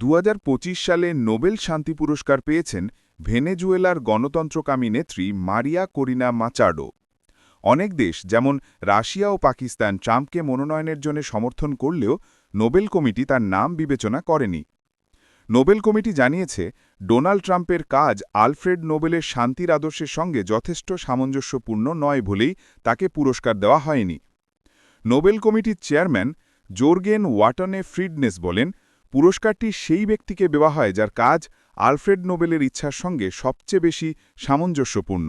দু হাজার পঁচিশ সালে নোবেল শান্তি পুরস্কার পেয়েছেন ভেনেজুয়েলার গণতন্ত্রকামী নেত্রী মারিয়া করিনা মাচাডো। অনেক দেশ, যেমন রাশিয়া ও পাকিস্তান, ট্রাম্পকে মনোনয়নের জন্য সমর্থন করলেও নোবেল কমিটি তার নাম বিবেচনা করেনি। নোবেল কমিটি জানিয়েছে, ডোনাল্ড ট্রাম্পের কাজ আলফ্রেড নোবেলের শান্তির আদর্শের সঙ্গে যথেষ্ট সামঞ্জস্যপূর্ণ নয় বলেই তাকে পুরস্কার দেওয়া হয়নি। নোবেল কমিটির চেয়ারম্যান জোর্গেন ওয়াটনে ফ্রিডনেস বলেন পুরস্কারটি সেই ব্যক্তিকে দেওয়া হয় যার কাজ আলফ্রেড নোবেলের ইচ্ছার সঙ্গে সবচেয়ে বেশি সামঞ্জস্যপূর্ণ।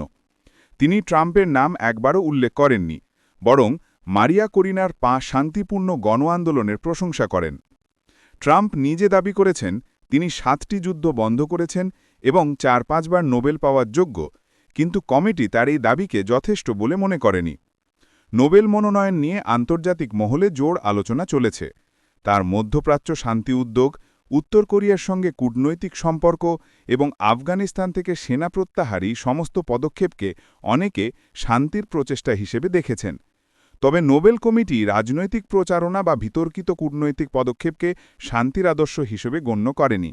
তিনি ট্রাম্পের নাম একবারও উল্লেখ করেননি, বরং মারিয়া করিনার পা শান্তিপূর্ণ গণ আন্দোলনের প্রশংসা করেন। ট্রাম্প নিজে দাবি করেছেন, তিনি সাতটি যুদ্ধ বন্ধ করেছেন এবং চার পাঁচবার নোবেল পাওয়ার যোগ্য, কিন্তু কমিটি তার এই দাবিকে যথেষ্ট বলে মনে করেনি। নোবেল মনোনয়ন নিয়ে আন্তর্জাতিক মহলে জোর আলোচনা চলেছে। তার মধ্যপ্রাচ্য শান্তি উদ্যোগ, উত্তর কোরিয়ার সঙ্গে কূটনৈতিক সম্পর্ক এবং আফগানিস্তান থেকে সেনা প্রত্যাহারী সমস্ত পদক্ষেপকে অনেকে শান্তির প্রচেষ্টা হিসেবে দেখেছেন। তবে নোবেল কমিটি রাজনৈতিক প্রচারণা বা বিতর্কিত কূটনৈতিক পদক্ষেপকে শান্তির আদর্শ হিসেবে গণ্য করেনি।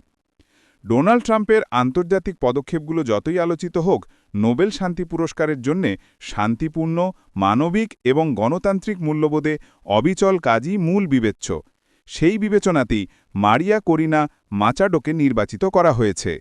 ডোনাল্ড ট্রাম্পের আন্তর্জাতিক পদক্ষেপগুলো যতই আলোচিত হোক, নোবেল শান্তি পুরস্কারের জন্যে শান্তিপূর্ণ, মানবিক এবং গণতান্ত্রিক মূল্যবোধে অবিচল কাজই মূল বিবেচ্য। সেই বিবেচনাতেই মারিয়া করিনা মাচাডোকে নির্বাচিত করা হয়েছে।